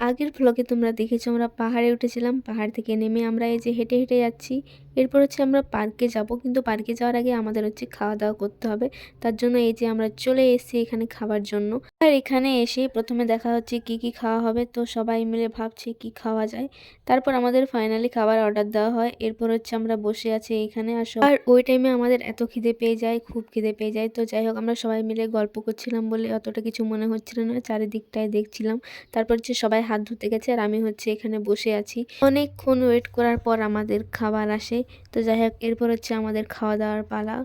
আগের ভ্লগে তোমরা দেখেছ, আমরা পাহাড়ে উঠেছিলাম, পাহাড় থেকে নেমে আমরা এই যে হেঁটে হেঁটে যাচ্ছি। এরপর হচ্ছে আমরা পার্কে যাব, কিন্তু পার্কে যাওয়ার আগে আমাদের হচ্ছে খাওয়া দাওয়া করতে হবে। তার জন্য এই যে আমরা চলে এসেছি এখানে খাবার জন্য। আর এখানে এসে প্রথমে দেখা হচ্ছে কি কি খাওয়া হবে। তো সবাই মিলে ভাবছে কি খাওয়া যায়। তারপর আমাদের ফাইনালি খাবার অর্ডার দেওয়া হয়। এরপর হচ্ছে আমরা বসে আছি এখানে আর আর ওই টাইমে আমাদের এত খিদে পেয়ে যায়, খুব খিদে পেয়ে যায়। তো যাই হোক, আমরা সবাই মিলে গল্প করছিলাম বলে অতটা কিছু মনে হচ্ছিল না। চারিদিকটায় দেখছিলাম। তারপর হচ্ছে সবাই হাত ধুতে গেছে আর আমি হচ্ছে এখানে বসে আছি। অনেকক্ষণ ওয়েট করার পর আমাদের খাবার আসে। তো যাই হোক, এরপর হচ্ছে আমাদের খাওয়া দাওয়ার পালা।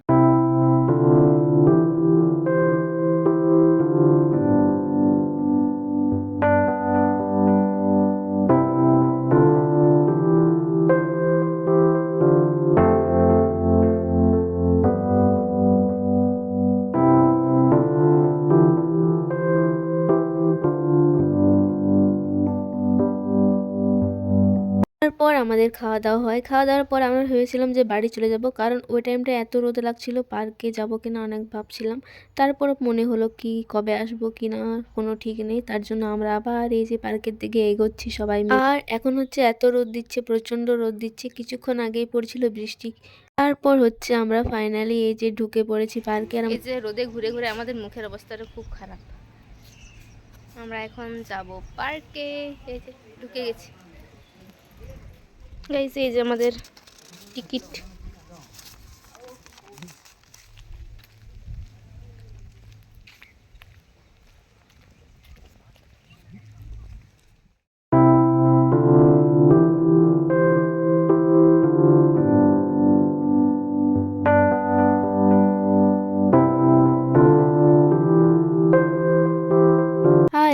আমাদের খাওয়া দাওয়া হয়। খাওয়া দাওয়ার পর আমরা ভেবেছিলাম যে বাড়ি চলে যাব, কারণ ওই টাইমটা এত রোদ লাগছিল, পার্কে যাব কিনা অনেক ভাবছিলাম। তারপর মনে হলো কি, কবে আসব কি না, কোনো ঠিক নেই। তার জন্য আমরা আবার এই যে পার্কের দিকে এগোচ্ছি সবাই আর এখন হচ্ছে এত রোদ দিচ্ছে, প্রচণ্ড রোদ দিচ্ছে, কিছুক্ষণ আগেই পড়ছিল বৃষ্টি। তারপর হচ্ছে আমরা ফাইনালি এই যে ঢুকে পড়েছি পার্কে। আর যে রোদে ঘুরে ঘুরে আমাদের মুখের অবস্থাটা খুব খারাপ। আমরা এখন যাব পার্কে, এই যে ঢুকে গেছি। গাইস এই যে আমাদের টিকিট।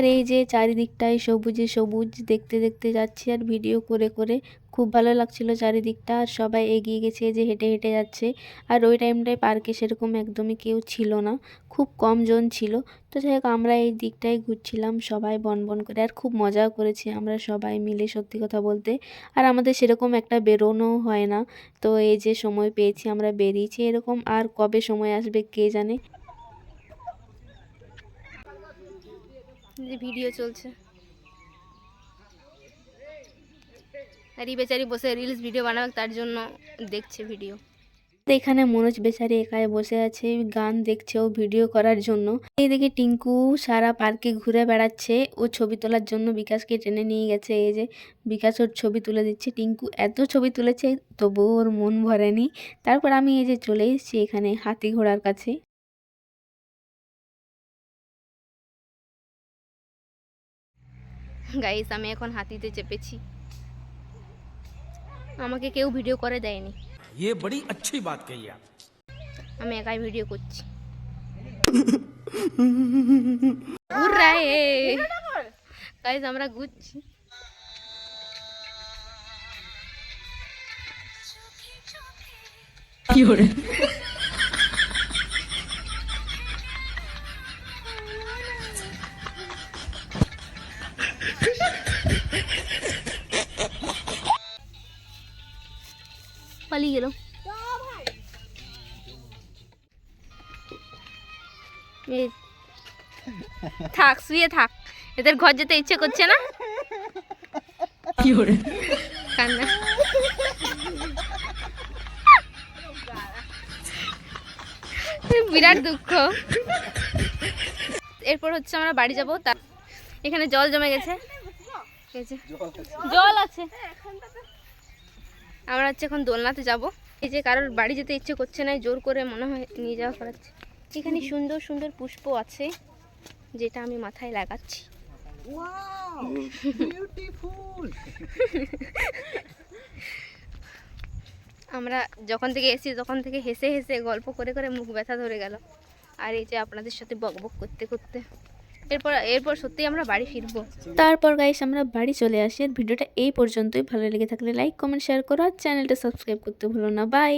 আর এই যে চারিদিকটায় সবুজে সবুজ দেখতে দেখতে যাচ্ছি আর ভিডিও করে করে খুব ভালো লাগছিল চারিদিকটা আর সবাই এগিয়ে গেছে যে হেঁটে হেঁটে যাচ্ছে। আর ওই টাইমটায় পার্কে সেরকম একদমই কেউ ছিল না, খুব কম জন ছিল। তো যাই হোক, আমরা এই দিকটায় ঘুরছিলাম সবাই বন বন করে আর খুব মজাও করেছি আমরা সবাই মিলে সত্যি কথা বলতে। আর আমাদের সেরকম একটা বেরোনো হয় না। তো এই যে সময় পেয়েছি, আমরা বেরিয়েছি, এরকম আর কবে সময় আসবে কে জানে। যে ভিডিও চলছে। আর বেচারি বসে রিলস ভিডিও বানাবে, তার জন্য দেখছে ভিডিও এখানে মনোজ বেচারি একাই বসে আছে, গান দেখছে, ও ভিডিও করার জন্য। এইদিকে টিঙ্কু সারা পার্কে ঘুরে বেড়াচ্ছে, ও ছবি তোলার জন্য বিকাশকে টেনে নিয়ে গেছে। এই যে বিকাশ ওর ছবি তুলে দিচ্ছে, টিঙ্কু এত ছবি তুলেছে, তবুও ওর মন ভরেনি। তারপর আমি এই যে চলে এসেছি এখানে হাতি ঘোড়ার কাছে। গাইস আমি এখন হাতিতে চেপেছি আমাকে কেউ ভিডিও করে দেয়নি ये बड़ी अच्छी बात कही आप আমি একাই ভিডিও করছি ঘুরায় গাইস আমরা ঘুরছি পালিয়ে গেল। থাক শুয়ে থাক। এদের ঘর যেতে ইচ্ছে করছে না? কান্না। বিরাট দুঃখ। এরপর হচ্ছে আমরা বাড়ি যাব। তা এখানে জল জমে গেছে। জল আছে। আমরা হচ্ছে এখন দোলনাতে যাব। এই যে কারোর বাড়ি যেতে ইচ্ছে করছে না জোর করে মনে হয় নিয়ে যাওয়া করাচ্ছে। এখানে সুন্দর সুন্দর পুষ্প আছে যেটা আমি মাথায় লাগাচ্ছি। আমরা যখন থেকে এসেছি তখন থেকে হেসে হেসে গল্প করে করে মুখ ব্যথা ধরে গেল। আর এই যে আপনাদের সাথে বকবক করতে করতে। এরপর এরপর সত্যি আমরা বাড়ি ফিরবো। তারপর গাইস আমরা বাড়ি চলে আসি। আর ভিডিওটা এই পর্যন্তই। ভালো লেগে থাকলে লাইক কমেন্ট শেয়ার করো। আর চ্যানেলটা সাবস্ক্রাইব করতে ভুলো না। বাই